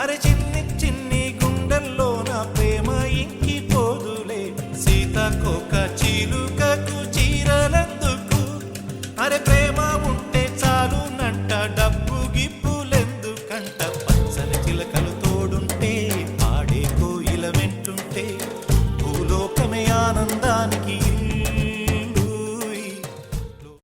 అరే చిన్ని చిన్ని గుండెల్లో నా ప్రేమ ఇంకి పోదులే సీతకొక చిలుకకు చీరలందుకు. అరే ప్రేమ ఉంటే చాలు నంట డబ్బు గిప్పులెందుకంట. పచ్చని చిలకలు తోడుంటే పాడే కోయిల వెంటుంటే. భూలోకమే ఆనందం